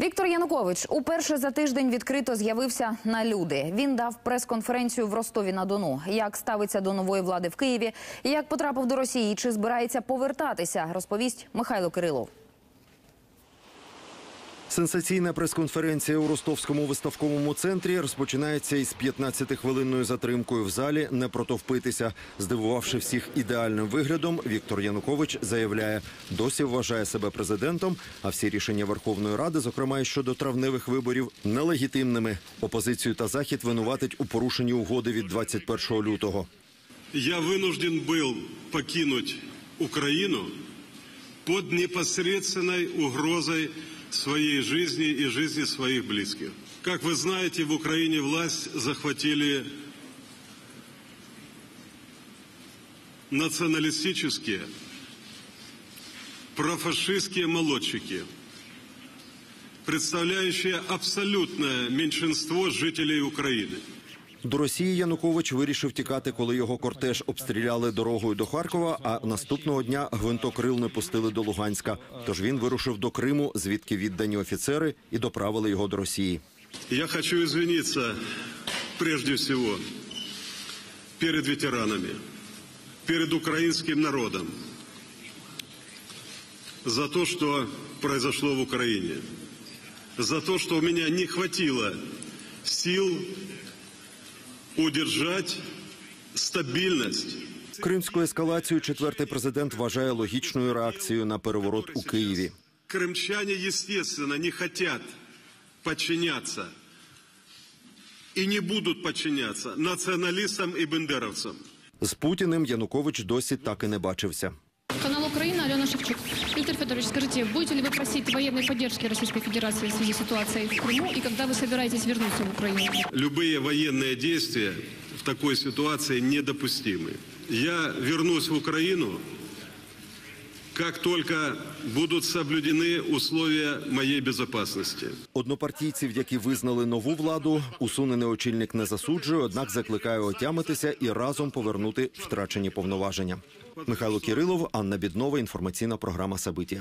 Віктор Янукович уперше за тиждень відкрито з'явився на люди. Він дав прес-конференцію в Ростові на Дону. Як ставиться до нової влади в Києві, як потрапив до Росії, чи збирається повертатися, розповість Михайло Кирилов. Сенсаційна прес-конференція у ростовському виставковому центрі розпочинається із 15-хвилинною затримкою в залі. Не протовпитися. Здивувавши всіх ідеальним виглядом, Віктор Янукович заявляє, досі вважає себе президентом, а всі рішення Верховної Ради, зокрема і щодо травневих виборів, нелегітимними. Опозицію та захід винуватить у порушенні угоди від 21 лютого. Я вынужден был покинуть Украину под непосредственной угрозой своей жизни и жизни своих близких. Как вы знаете, в Украине власть захватили националистические, профашистские молодчики, представляющие абсолютное меньшинство жителей Украины. До Росії Янукович вирішив тікати, коли його кортеж обстріляли дорогою до Харкова. А наступного дня гвинтокрил не пустили до Луганська. Тож він вирушив до Криму, звідки віддані офіцери і доправили його до Росії. Я хочу извиниться прежде всего перед ветеранами, перед украинским народом за то, что произошло в Украине, за то, что у меня не хватило сил удержать стабильность Кримську ескалацію четвертий президент вважає логічною реакцією на переворот у Києві. Кримчане, естественно, не хотят подчиняться і не будуть подчиняться націоналістам і бендеровцям. З Путіним Янукович досі так і не бачився. Канал Украина, Алена Шевчук. Виктор Федорович, скажите, будете ли вы просить военной поддержки Российской Федерации в связи с ситуацией в Крыму и когда вы собираетесь вернуться в Украину? Любые военные действия в такой ситуации недопустимы. Я вернусь в Украину, как только будут соблюдены условия моей безопасности. Однопартійців, які визнали нову владу, усунений очільник не засуджує, однак закликає отямитися і разом повернути втрачені повноваження. Михайло Кирилов, Анна Біднова. Інформаційна програма Сабиття.